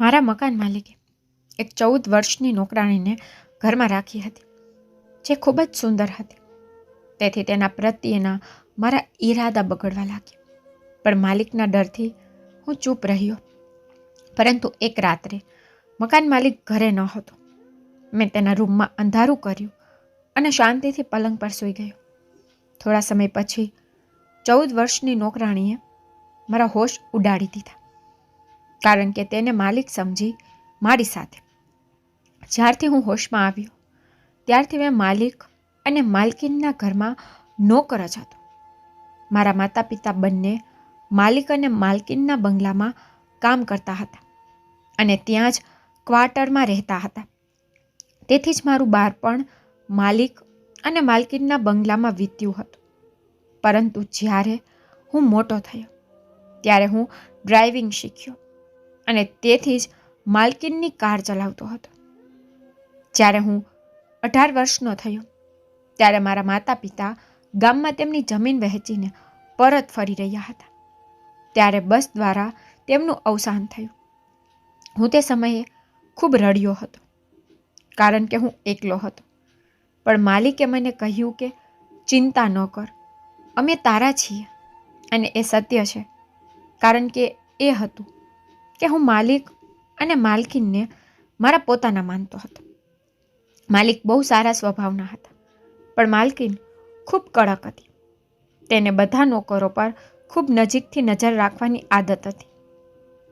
મારા મકાન માલિકે એક ચૌદ વર્ષની નોકરાણીને ઘરમાં રાખી હતી, જે ખૂબ જ સુંદર હતી. તેથી તેના પ્રત્યેના મારા ઈરાદા બગડવા લાગ્યા. પણ માલિકના ડરથી હું ચૂપ રહ્યો. પરંતુ એક રાત્રે મકાન માલિક ઘરે ન હતો. મેં તેના રૂમમાં અંધારું કર્યું અને શાંતિથી પલંગ પર સૂઈ ગયો. થોડા સમય પછી ચૌદ વર્ષની નોકરાણીએ મારા હોશ ઉડાડી દીધા. કારણ કે તેને માલિક સમજી મારી સાથે. જ્યારથી હું હોશમાં આવ્યો, ત્યારથી મેં માલિક અને માલકીનના ઘરમાં નોકર જ હતો. મારા માતા પિતા બંને માલિક અને માલકીનના બંગલામાં કામ કરતા હતા અને ત્યાં જ ક્વાર્ટરમાં રહેતા હતા. તેથી જ મારું બાળપણ માલિક અને માલકીનના બંગલામાં વીત્યું હતું. પરંતુ જ્યારે હું મોટો થયો, ત્યારે હું ડ્રાઇવિંગ શીખ્યો. અને તેથી જ માલકીનની કાર ચલાવતો હતો. જ્યારે હું અઢાર વર્ષનો થયો, ત્યારે મારા માતા પિતા ગામમાં તેમની જમીન વહેંચીને પરત ફરી રહ્યા હતા. ત્યારે બસ દ્વારા તેમનું અવસાન થયું. હું તે સમયે ખૂબ રડ્યો હતો, કારણ કે હું એકલો હતો. પણ માલિકે મને કહ્યું કે, ચિંતા ન કર, અમે તારા છીએ, અને એ સત્ય છે, કારણ કે એ હતું કે હું માલિક અને માલકીનને મારા પોતાના માનતો હતો. માલિક બહુ સારા સ્વભાવના હતા, પણ માલકીન ખૂબ કડક હતી. તેને બધા નોકરો પર ખૂબ નજીકથી નજર રાખવાની આદત હતી.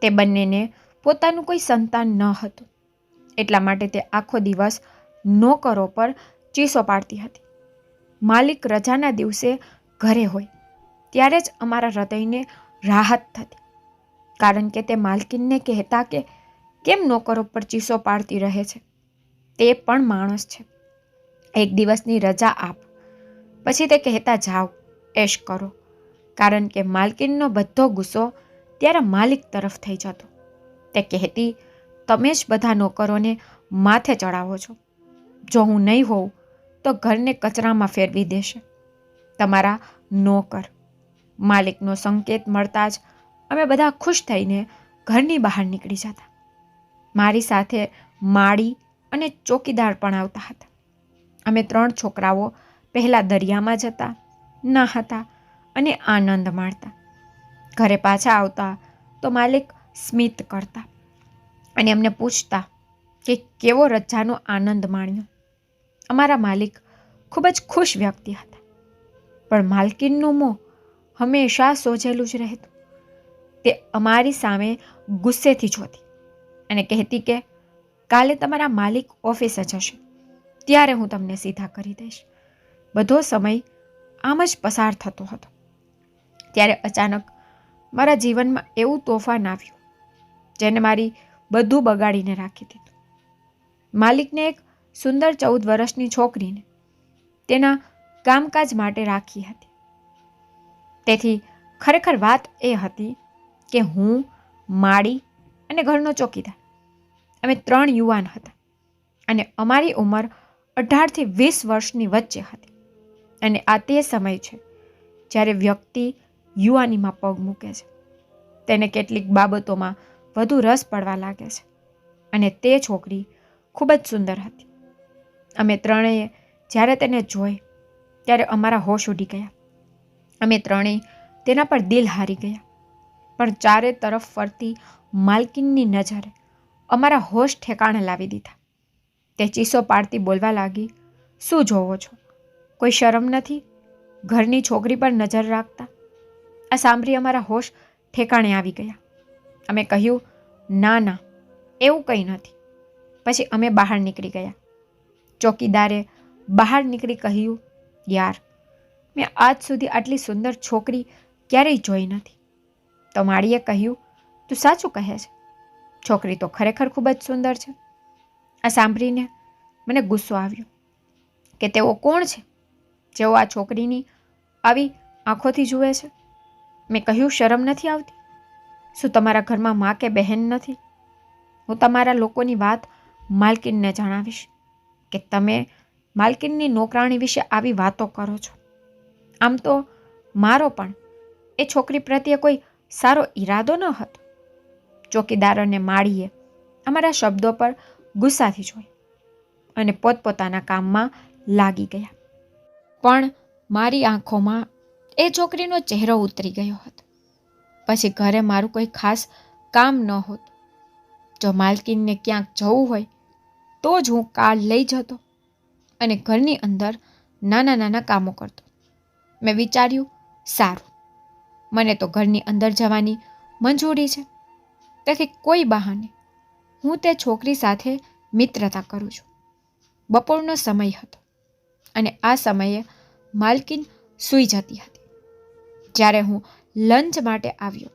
તે બંનેને પોતાનું કોઈ સંતાન ન હતું. એટલા માટે તે આખો દિવસ નોકરો પર ચીસો પાડતી હતી. માલિક રજાના દિવસે ઘરે હોય, ત્યારે જ અમારા હૃદયને રાહત થતી. કારણ કે તે માલકીનને કહેતા કે, કેમ નોકરો પર ચીસો પાડતી રહે છે? તે પણ માણસ છે. એક દિવસની રજા આપ. પછી તે કહેતા, જાઓ, એશ કરો. કારણ કે માલકીનનો બધો ગુસ્સો ત્યારે માલિક તરફ થઈ જતો. તે કહેતી, તમે જ બધા નોકરોને માથે ચડાવો છો. જો હું નહીં હોઉં, તો ઘરને કચરામાં ફેરવી દેશે. તમારા નોકર. માલિકનો સંકેત મળતા જ અમે બધા ખુશ થઈને ઘરની બહાર નીકળી જતા. મારી સાથે માળી અને ચોકીદાર પણ આવતા હતા. અમે ત્રણ છોકરાઓ પહેલાં દરિયામાં જતા હતા અને આનંદ માણતા. ઘરે પાછા આવતા તો માલિક સ્મિત કરતા અને અમને પૂછતા કે કેવો રજાનો આનંદ માણ્યો. અમારા માલિક ખૂબ જ ખુશ વ્યક્તિ હતા. પણ માલકીનનું મોં હંમેશા સોજેલું જ રહેતું. તે અમારી સામે ગુસ્સેથી જોતી અને કહેતી કે, કાલે તમારા માલિક ઓફિસે જશે. ત્યારે હું તમને સીધા કરી દઈશ. બધો સમય આમ જ પસાર થતો હતો. ત્યારે અચાનક મારા જીવનમાં એવું તોફાન આવ્યું, જેને મારી બધું બગાડીને રાખી દીધું. માલિકને એક સુંદર ચૌદ વર્ષની છોકરીને તેના કામકાજ માટે રાખી હતી. તેથી ખરેખર વાત એ હતી કે હું, માળી અને ઘરનો ચોકીદાર. અમે ત્રણ યુવાન હતા અને અમારી ઉંમર અઢારથી વીસ વર્ષની વચ્ચે હતી. અને આ તે સમય છે જ્યારે વ્યક્તિ યુવાનીમાં પગ મૂકે છે. તેને કેટલીક બાબતોમાં વધુ રસ પડવા લાગે છે. અને તે છોકરી ખૂબ જ સુંદર હતી. અમે ત્રણેય જ્યારે તેને જોઈ ત્યારે અમારા હોશ ઉડી ગયા. અમે ત્રણેય તેના પર દિલ હારી ગયા. પણ ચારે તરફ ફરતી માલકીનની નજરે અમારા હોશ ઠેકાણે લાવી દીધા. તે ચીસો પાડતી બોલવા લાગી, શું જોવો છો? કોઈ શરમ નથી? ઘરની છોકરી પર નજર રાખતા? આ સાંભળી અમારા હોશ ઠેકાણે આવી ગયા. અમે કહ્યું, ના ના, એવું કંઈ નથી. પછી અમે બહાર નીકળી ગયા. ચોકીદારે બહાર નીકળી કહ્યું, યાર, મેં આજ સુધી આટલી સુંદર છોકરી ક્યારેય જોઈ નથી. તો માળીએ કહ્યું, તું સાચું કહે છે. છોકરી તો ખરેખર ખૂબ જ સુંદર છે. આ સાંભળીને મને ગુસ્સો આવ્યો કે તેઓ કોણ છે? જેઓ આ છોકરીની આવી આંખોથી જુએ છે. મેં કહ્યું, શરમ નથી આવતી? શું તમારા ઘરમાં મા કે બહેન નથી? હું તમારા લોકોની વાત માલકીનને જણાવીશ કે તમે માલકીનની નોકરાણી વિશે આવી વાતો કરો છો. આમ તો મારો પણ એ છોકરી પ્રત્યે કોઈ સારો ઈરાદો ન હતો. ચોકીદાર અને માળીએ અમારા શબ્દો પર ગુસ્સાથી જોઈ અને પોતપોતાના કામમાં લાગી ગયા. પણ મારી આંખોમાં એ છોકરીનો ચહેરો ઉતરી ગયો હતો. પછી ઘરે મારું કોઈ ખાસ કામ ન હોત. જો માલકીનને ક્યાંક જવું હોય, તો જ હું કાર લઈ જતો અને ઘરની અંદર નાના નાના કામો કરતો. મેં વિચાર્યું, સારું. મને તો ઘરની અંદર જવાની મંજૂરી છે. તેથી કોઈ બહાને હું તે છોકરી સાથે મિત્રતા કરું છું. બપોરનો સમય હતો અને આ સમયે માલકીન સૂઈ જતી હતી. જ્યારે હું લંચ માટે આવ્યો,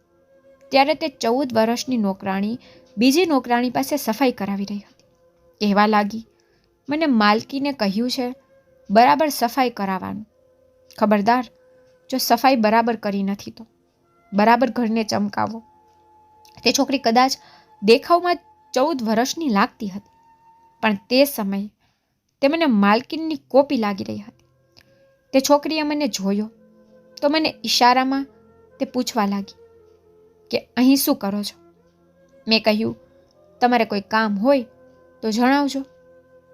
ત્યારે તે ચૌદ વર્ષની નોકરાણી બીજી નોકરાણી પાસે સફાઈ કરાવી રહી હતી. કહેવા લાગી, મને માલકીને કહ્યું છે બરાબર સફાઈ કરાવવાનું. ખબરદાર જો સફાઈ બરાબર કરી નથી તો. બરાબર ઘરને ચમકાવો. તે છોકરી કદાચ દેખાવમાં ચૌદ વર્ષની લાગતી હતી, પણ તે સમયે તે મને માલકીનની કોપી લાગી રહી હતી. તે છોકરીએ મને જોયો, તો મને ઈશારામાં તે પૂછવા લાગી કે અહીં શું કરો છો? મેં કહ્યું, તમારે કોઈ કામ હોય તો જણાવજો.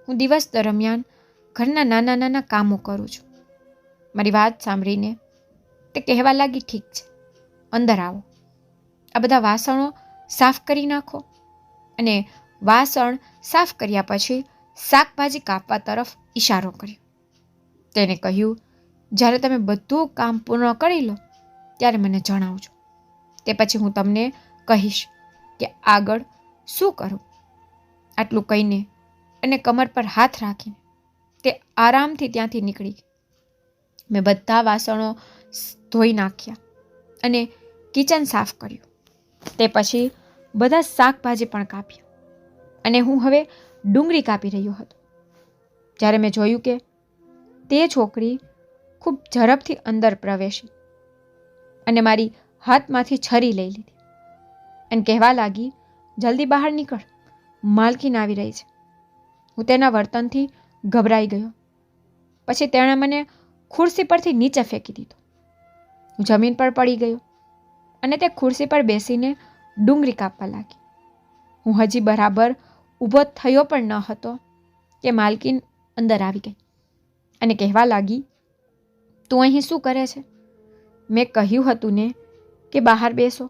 હું દિવસ દરમિયાન ઘરના નાના નાના કામો કરું છું. મારી વાત સાંભળીને તે કહેવા લાગી, ઠીક છે, અંદર આવો. આ બધા વાસણો સાફ કરી નાખો અને વાસણ સાફ કર્યા પછી શાકભાજી કાપવા તરફ ઈશારો કર્યો. તેને કહ્યું, જ્યારે તમે બધું કામ પૂર્ણ કરી લો, ત્યારે મને જણાવજો. તે પછી હું તમને કહીશ કે આગળ શું કરું. આટલું કહીને અને કમર પર હાથ રાખીને તે આરામથી ત્યાંથી નીકળી મેં બધા વાસણો ધોઈ નાખ્યા અને કિચન સાફ કર્યું. તે પછી બધા શાકભાજી પણ કાપ્યા અને હું હવે ડુંગળી કાપી રહ્યો હતો. જ્યારે મેં જોયું કે તે છોકરી ખૂબ ઝડપથી અંદર પ્રવેશી અને મારી હાથમાંથી છરી લઈ લીધી અને કહેવા લાગી, જલ્દી બહાર નીકળ, માલકીન આવી રહી છે. હું તેના વર્તનથી ગભરાઈ ગયો. પછી તેણે મને ખુરશી પરથી નીચે ફેંકી દીધો. જમીન પર પડી ગયો અને તે ખુરશી પર બેસીને ડુંગળી કાપવા લાગી. હું હજી બરાબર ઊભો થયો પણ ન હતો કે માલકીન અંદર આવી ગઈ. અને કહેવા લાગી, તું અહીં શું કરે છે? મેં કહ્યું હતું ને કે બહાર બેસો.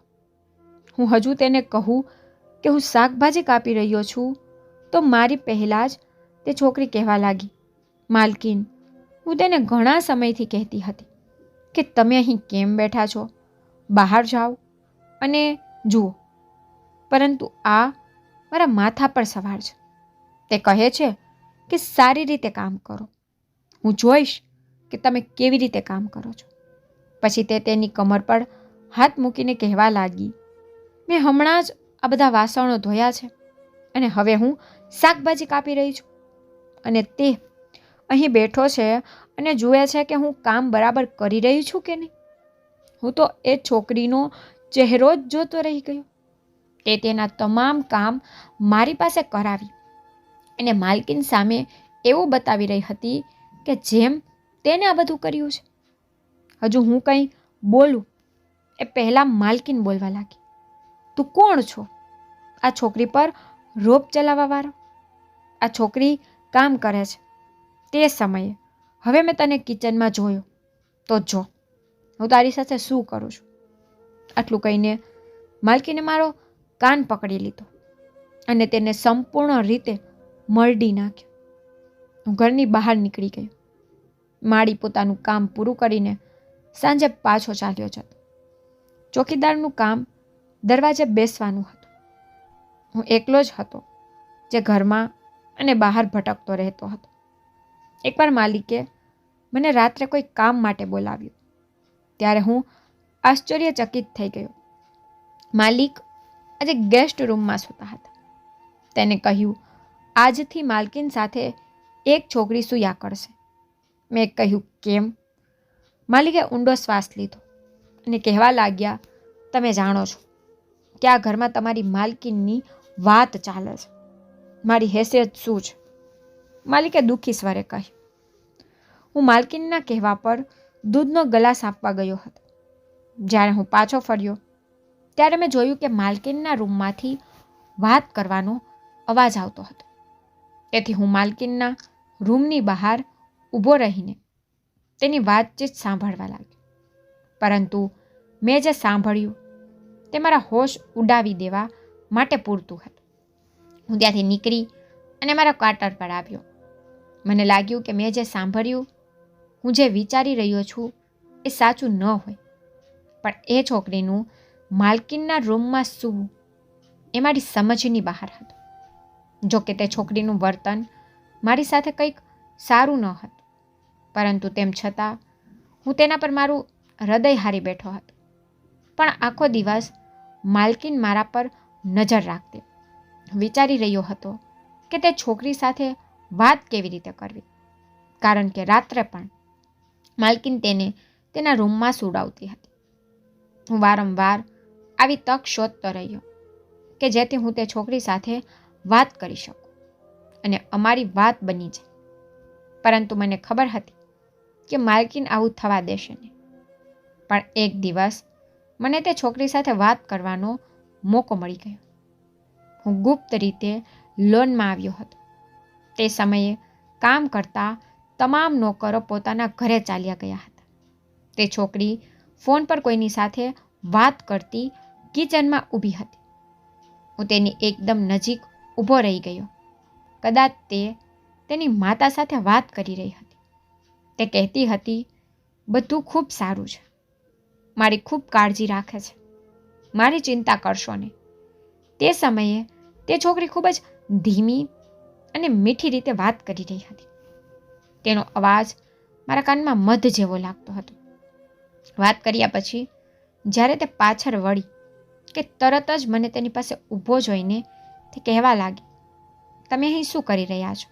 હું હજુ તેને કહું કે હું શાકભાજી કાપી રહ્યો છું, તો મારી પહેલાં જ તે છોકરી કહેવા લાગી, માલકીન, હું તેને ઘણા સમયથી કહેતી હતી. કે તમે અહીં કેમ બેઠા છો? બહાર જાઓ અને જુઓ. પરંતુ આ મારા માથા પર સવાર છે. તે કહે છે કે સારી રીતે કામ કરો. હું જોઈશ કે તમે કેવી રીતે કામ કરો છો. પછી તે તેની કમર પર હાથ મૂકીને કહેવા લાગી, મેં હમણાં જ આ બધા વાસણો ધોયા છે અને હવે હું શાકભાજી કાપી રહી છું અને તે અહીં બેઠો છે અને જુએ છે કે હું કામ બરાબર કરી રહી છું કે નહીં? હું તો એ છોકરીનો ચહેરો જ જોતો રહી ગયો. તે તેના તમામ કામ મારી પાસે કરાવી. અને માલકીન સામે એવું બતાવી રહી હતી કે જેમ તેને આ બધું કર્યું છે. હજુ હું કંઈ બોલું, એ પહેલાં માલકીન બોલવા લાગી. તું કોણ છો? આ છોકરી પર રોપ ચલાવવાવાળો? આ છોકરી કામ કરે છે. તે સમયે હવે મેં તને કિચનમાં જોયો. તો જો, હું તારી સાથે શું કરું છું? આટલું કહીને માલકીને મારો કાન પકડી લીધો અને તેને સંપૂર્ણ રીતે મરડી નાખ્યો. હું ઘરની બહાર નીકળી ગયો. માળી પોતાનું કામ પૂરું કરીને સાંજે પાછો ચાલ્યો જતો. ચોકીદારનું કામ દરવાજે બેસવાનું હતું. હું એકલો જ હતો, જે ઘરમાં અને બહાર ભટકતો રહેતો હતો. એકવાર માલિકે મને રાત્રે કોઈ કામ માટે બોલાવ્યું. ત્યારે હું આશ્ચર્યચકિત થઈ ગયો. માલિક આજે ગેસ્ટ રૂમમાં સૂતા હતા. તેને કહ્યું, આજથી માલકીન સાથે એક છોકરી સૂયા કરશે. મેં કહ્યું, કેમ? માલિકે ઊંડો શ્વાસ લીધો અને કહેવા લાગ્યા, તમે જાણો છો કે આ ઘરમાં તમારી માલકીનની વાત ચાલે છે. મારી હેસિયત શું છે? માલિકે દુઃખી સ્વરે કહ્યું હું માલકીનના કહેવા પર દૂધનો ગલાસ આપવા ગયો હતો. જ્યારે હું પાછો ફર્યો, ત્યારે મેં જોયું કે માલકીનના રૂમમાંથી વાત કરવાનો અવાજ આવતો હતો. તેથી હું માલકીનના રૂમની બહાર ઊભો રહીને તેની વાતચીત સાંભળવા લાગ્યો. પરંતુ મેં જે સાંભળ્યું તે મારા હોશ ઉડાવી દેવા માટે પૂરતું હતું. હું ત્યાંથી નીકળી અને મારા ક્વાર્ટર પર આવ્યો. મને લાગ્યું કે મેં જે સાંભળ્યું, હું જે વિચારી રહ્યો છું, એ સાચું ન હોય. પણ એ છોકરીનું માલકીનના રૂમમાં સૂવું એ મારી સમજની બહાર હતું. જો કે તે છોકરીનું વર્તન મારી સાથે કંઈક સારું ન હતું. પરંતુ તેમ છતાં, હું તેના પર મારું હૃદય હારી બેઠો હતો. પણ આખો દિવસ માલકીન મારા પર નજર રાખતી. વિચારી રહ્યો હતો કે તે છોકરી સાથે વાત કેવી રીતે કરવી? કારણ કે રાત્રે પણ માલકીન તેને તેના રૂમમાં સુડાવતી હતી. હું વારંવાર આવી તક શોધતો રહ્યો કે જેથી હું તે છોકરી સાથે વાત કરી શકું અને અમારી વાત બની જાય. પરંતુ મને ખબર હતી કે માલકીન આવું થવા દેશે નહીં. પણ એક દિવસ મને તે છોકરી સાથે વાત કરવાનો મોકો મળી ગયો. હું ગુપ્ત રીતે લોનમાં આવ્યો હતો. તે સમયે કામ કરતા તમામ નોકરો પોતાના ઘરે ચાલ્યા ગયા હતા. તે છોકરી ફોન પર કોઈની સાથે વાત કરતી કિચનમાં ઊભી હતી. હું તેની એકદમ નજીક ઊભો રહી ગયો. કદાચ તે તેની માતા સાથે વાત કરી રહી હતી. તે કહેતી હતી, બધું ખૂબ સારું છે. મારી ખૂબ કાળજી રાખે છે. મારી ચિંતા કરશો નહીં. તે સમયે તે છોકરી ખૂબ જ ધીમી અને મીઠી રીતે વાત કરી રહી હતી. તેનો અવાજ મારા કાનમાં મધ જેવો લાગતો હતો. વાત કર્યા પછી જ્યારે તે પાછળ વળી કે તરત જ મને તેની પાસે ઊભો જોઈને તે કહેવા લાગી, તમે અહીં શું કરી રહ્યા છો?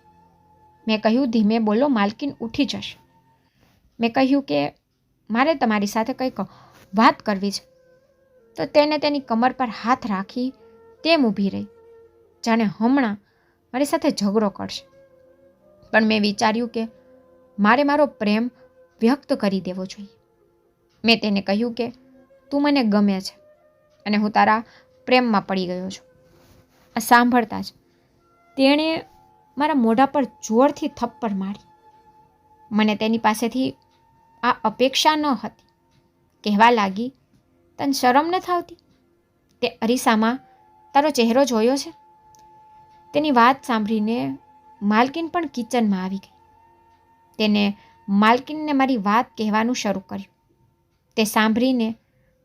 મેં કહ્યું, ધીમે બોલો, માલકીન ઉઠી જશે. મેં કહ્યું કે, મારે તમારી સાથે કંઈક વાત કરવી છે. તો તેને તેની કમર પર હાથ રાખી તેમ ઊભી રહી. જાણે હમણાં મારી સાથે ઝઘડો કરશે. પણ મેં વિચાર્યું કે મારે મારો પ્રેમ વ્યક્ત કરી દેવો જોઈએ. મેં તેને કહ્યું કે તું મને ગમે છે અને હું તારા પ્રેમમાં પડી ગયો છું. આ સાંભળતા જ તેણે મારા મોઢા પર જોરથી થપ્પડ મારી. મને તેની પાસેથી આ અપેક્ષા ન હતી. કહેવા લાગી, તને શરમ ન થાવતી તે અરીસામાં તારો ચહેરો જોયો છે? તેની વાત સાંભળીને માલકીન પણ કિચનમાં આવી ગઈ. તેને માલકીનને મારી વાત કહેવાનું શરૂ કર્યું. તે સાંભળીને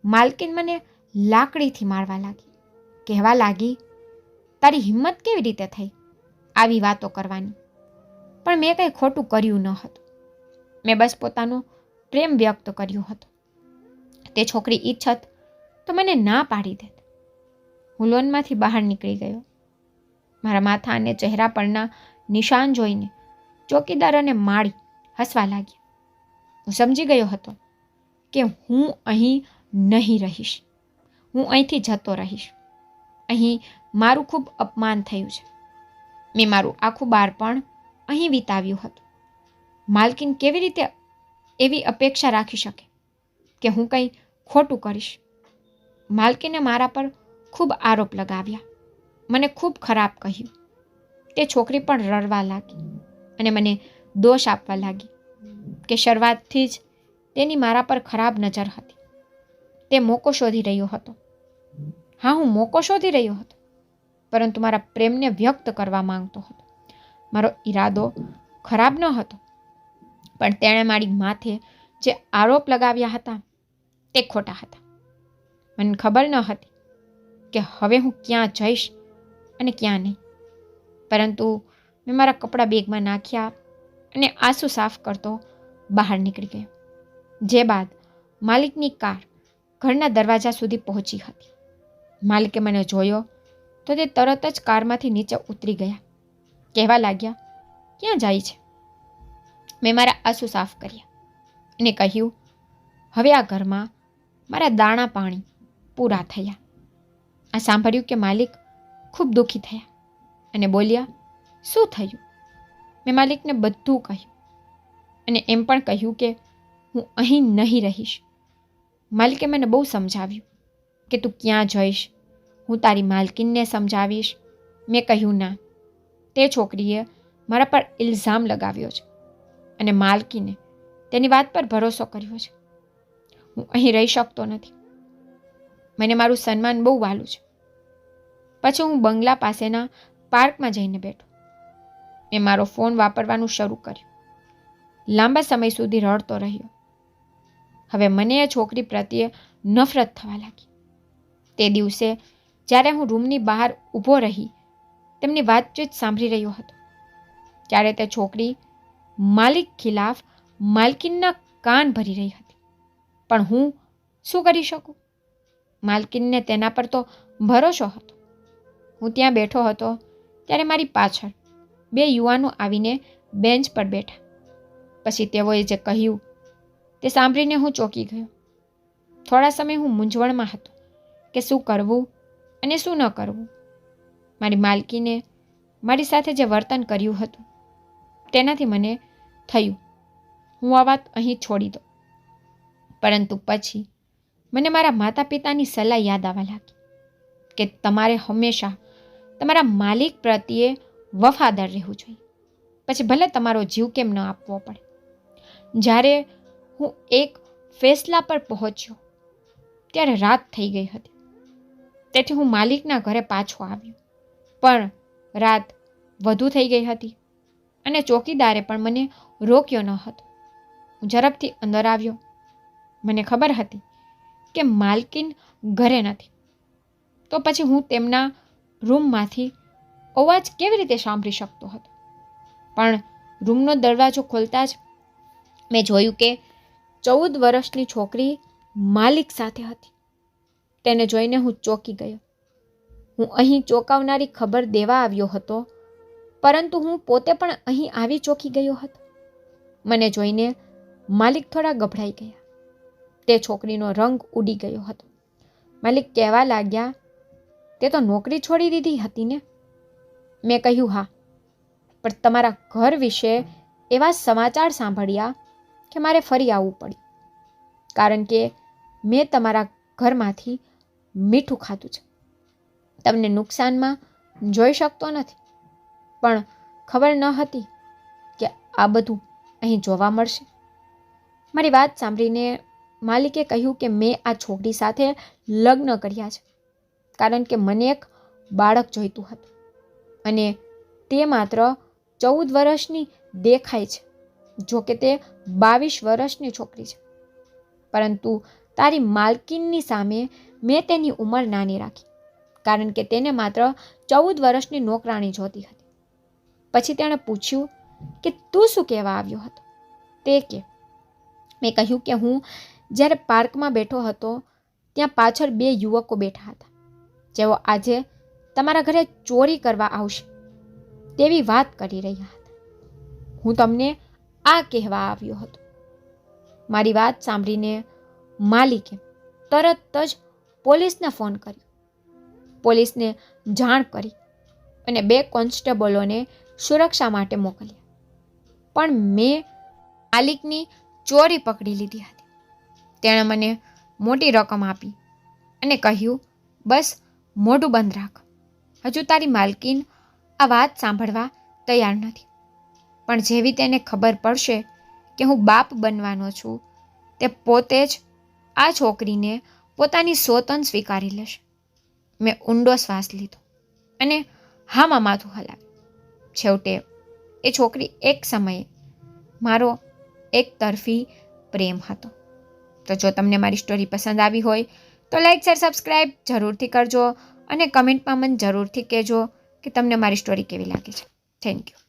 માલકીન મને લાકડીથી મારવા લાગી. કહેવા લાગી, તારી હિંમત કેવી રીતે થઈ આવી વાતો કરવાની? પણ મેં કંઈ ખોટું કર્યું ન હતું. મેં બસ પોતાનો પ્રેમ વ્યક્ત કર્યો હતો. તે છોકરી ઈચ્છત તો મને ના પાડી દેત. હું લોનમાંથી બહાર નીકળી ગયો. મારા માથા અને ચહેરા પરના નિશાન જોઈને ચોકીદાર અને માળી હસવા લાગ્યા. હું સમજી ગયો હતો કે હું અહીં નહીં રહીશ. હું અહીંથી જતો રહીશ. અહીં મારું ખૂબ અપમાન થયું છે. મેં મારું આખું બાળપણ અહીં વિતાવ્યું હતું. માલકીન કેવી રીતે એવી અપેક્ષા રાખી શકે કે હું કંઈ ખોટું કરીશ? માલકીને મારા પર ખૂબ આરોપ લગાવ્યા. મને ખૂબ ખરાબ કહ્યું. તે છોકરી પણ રડવા લાગી અને મને દોષ આપવા લાગી કે શરૂઆતથી જ તેની મારા પર ખરાબ નજર હતી. તે મોકો શોધી રહ્યો હતો. હા, હું મોકો શોધી રહ્યો હતો, પરંતુ મારા પ્રેમને વ્યક્ત કરવા માંગતો હતો. મારો ઈરાદો ખરાબ ન હતો, પણ તેણે મારી માથે જે આરોપ લગાવ્યા હતા તે ખોટા હતા. મને ખબર ન હતી કે હવે હું ક્યાં જઈશ અને ક્યાં નહીં. પરંતુ મેં મારા કપડાં બેગમાં નાખ્યા અને આંસુ સાફ કરતો બહાર નીકળી ગયો. જે બાદ માલિકની કાર ઘરના દરવાજા સુધી પહોંચી હતી. માલિકે મને જોયો તો તે તરત જ કારમાંથી નીચે ઉતરી ગયા. કહેવા લાગ્યા, ક્યાં જાય છે? મેં મારા આંસુ સાફ કર્યા અને કહ્યું, હવે આ ઘરમાં મારા દાણા પાણી પૂરા થયા. આ સાંભળ્યું કે માલિક ખૂબ દુઃખી થયા અને બોલ્યા, શું થયું? મેં માલિકને બધું કહ્યું અને એમ પણ કહ્યું કે, હું અહીં નહીં રહીશ. માલિકે મને બહુ સમજાવ્યું કે, તું ક્યાં જઈશ? હું તારી માલકીનને સમજાવીશ. મેં કહ્યું, ના, તે છોકરીએ મારા પર ઇલ્ઝામ લગાવ્યો છે અને માલકીને તેની વાત પર ભરોસો કર્યો છે. હું અહીં રહી શકતો નથી. મને મારું સન્માન બહુ વાલું છે. પછી હું બંગલા પાસેના પાર્કમાં જઈને બેઠો. મેં મારો ફોન વાપરવાનું શરૂ કર્યું. લાંબા સમય સુધી રડતો રહ્યો. હવે મને એ છોકરી પ્રત્યે નફરત થવા લાગી. તે દિવસે જ્યારે હું રૂમની બહાર ઊભો રહી, તેમની વાતચીત સાંભળી રહ્યો હતો. ત્યારે તે છોકરી માલિક ખિલાફ માલકીનના કાન ભરી રહી હતી. પણ હું શું કરી શકું? માલકીનને તેના પર તો ભરોસો હતો. હું ત્યાં બેઠો હતો ત્યારે મારી પાછળ બે યુવાનો આવીને બેન્ચ પર બેઠા. પછી તેઓએ જે કહ્યું તે સાંભળીને હું ચોંકી ગયો. થોડા સમય હું મૂંઝવણમાં હતો કે શું કરવું અને શું ન કરવું. મારી માલકીને મારી સાથે જે વર્તન કર્યું હતું તેનાથી મને થયું, હું આ વાત અહીં છોડી દઉં. પરંતુ પછી મને મારા માતા પિતાની સલાહ યાદ આવવા લાગી કે તમારે હંમેશા તમારા માલિક પ્રત્યે વફાદાર રહેવું જોઈએ. પછી ભલે તમારો જીવ કેમ ન આપવો પડે. જ્યારે હું એક ફેસલા પર પહોંચ્યો, ત્યારે રાત થઈ ગઈ હતી. તેથી હું માલિકના ઘરે પાછો આવ્યો. પણ રાત વધુ થઈ ગઈ હતી અને ચોકીદારે પણ મને રોક્યો ન હતો. હું ઝડપથી અંદર આવ્યો. મને ખબર હતી કે માલકીન ઘરે નથી. તો પછી હું તેમના રૂમમાંથી અવાજ કેવી રીતે સાંભળી શકતો હતો? પણ રૂમનો દરવાજો ખોલતા જ મેં જોયું કે ચૌદ વર્ષની છોકરી માલિક સાથે હતી. તેને જોઈને હું ચોંકી ગયો. હું અહીં ચોંકાવનારી ખબર દેવા આવ્યો હતો, પરંતુ હું પોતે પણ અહીં આવી ચોંકી ગયો હતો. મને જોઈને માલિક થોડા ગભરાઈ ગયા. તે છોકરીનો રંગ ઉડી ગયો હતો. માલિક કહેવા લાગ્યા તે તો નોકરી છોડી દીધી હતી ને? મેં કહ્યું, હા. પણ તમારા ઘર વિશે એવા સમાચાર સાંભળ્યા કે મારે ફરી આવવું પડ્યું. કારણ કે મેં તમારા ઘરમાંથી મીઠું ખાધું છે. તમને નુકસાનમાં જોઈ શકતો નથી. પણ ખબર ન હતી કે આ બધું અહીં જોવા મળશે. મારી વાત સાંભળીને માલિકે કહ્યું કે મેં આ છોકરી સાથે લગ્ન કર્યા છે. કારણ કે મને એક બાળક જોઈતું હતું. અને તે માત્ર ચૌદ વર્ષની દેખાય છે, જો કે તે બાવીસ વર્ષની છોકરી છે. પરંતુ તારી માલકીનની સામે મેં તેની ઉંમર નાની રાખી, કારણ કે તેને માત્ર ચૌદ વર્ષની નોકરાણી જોતી હતી. પછી તેણે પૂછ્યું કે તું શું કહેવા આવ્યો હતો? તે કે, મેં કહ્યું કે હું જ્યારે પાર્કમાં બેઠો હતો, ત્યાં પાછળ બે યુવકો બેઠા હતા. જેઓ આજે તમારા ઘરે ચોરી કરવા આવશે તેવી વાત કરી રહ્યા હતા. હું તમને આ કહેવા આવ્યો હતો. મારી વાત સાંભળીને માલિકે તરત જ પોલીસને ફોન કર્યો. પોલીસને જાણ કરી અને બે કોન્સ્ટેબલોને સુરક્ષા માટે મોકલ્યા. પણ મેં માલિકની ચોરી પકડી લીધી હતી. તેણે મને મોટી રકમ આપી અને કહ્યું, બસ મોઢું બંધ રાખ. હજુ તારી માલકીન આ વાત સાંભળવા તૈયાર નથી. પણ જેવી તેને ખબર પડશે કે હું બાપ બનવાનો છું, તે પોતે જ આ છોકરીને પોતાની સોતન સ્વીકારી લેશે. મેં ઊંડો શ્વાસ લીધો અને હામાં માથું હલાવ્યું. છેવટે એ છોકરી એક સમયે મારો એક તરફી પ્રેમ હતો. તો જો તમને મારી સ્ટોરી પસંદ આવી હોય તો લાઈક શેર સબસ્ક્રાઈબ જરૂરથી કરજો અને કમેન્ટમાં મને જરૂરથી કહેજો કે તમને મારી સ્ટોરી કેવી લાગે છે. Thank you